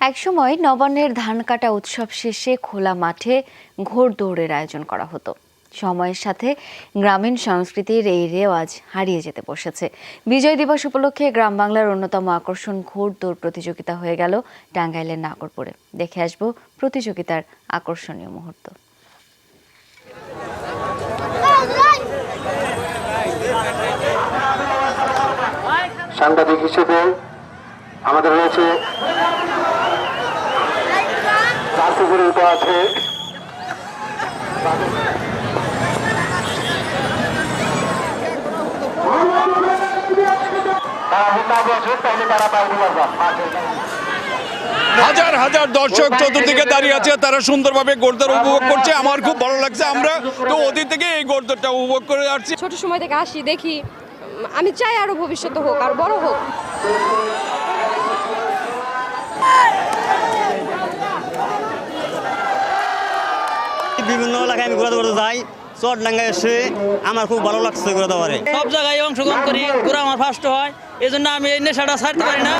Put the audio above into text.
একসময় নবান্নের ধান কাটা উৎসব শেষে খোলা মাঠে ঘোড় দৌড়ের আয়োজন করা হতো। সময়ের সাথে গ্রামীণ সংস্কৃতির এই রেওয়াজ হারিয়ে যেতে বসেছে। বিজয় দিবস উপলক্ষে গ্রাম বাংলার অন্যতম আকর্ষণ ঘোড় দৌড় প্রতিযোগিতা হয়ে গেল টাঙ্গাইলের নাগরপুরে। দেখে আসব প্রতিযোগিতার আকর্ষণীয় মুহূর্ত। সাংবাদিক হিসেবে আমাদের রয়েছে আছে। হাজার হাজার দর্শক চতুর্দিকে দাঁড়িয়ে আছে তারা সুন্দরভাবে গোলদার উপভোগ করছে। আমার খুব ভালো লাগছে আমরা তো ওদের থেকে এই গোলদারটা উপভোগ করে আসছি। ছোট সময় থেকে আসি দেখি। আমি চাই আরও ভবিষ্যতে হোক আর বড় হোক। বিভিন্ন এলাকায় আমি ঘুরা দৌড়াতে যাই। চটডাঙ্গা এসে আমার খুব ভালো লাগছে ঘুরা পারে। সব জায়গায় অংশগ্রহণ করি, ঘোরা আমার ফার্স্ট হয়। এই জন্য আমি এই নেশাটা ছাড়তে পারি না।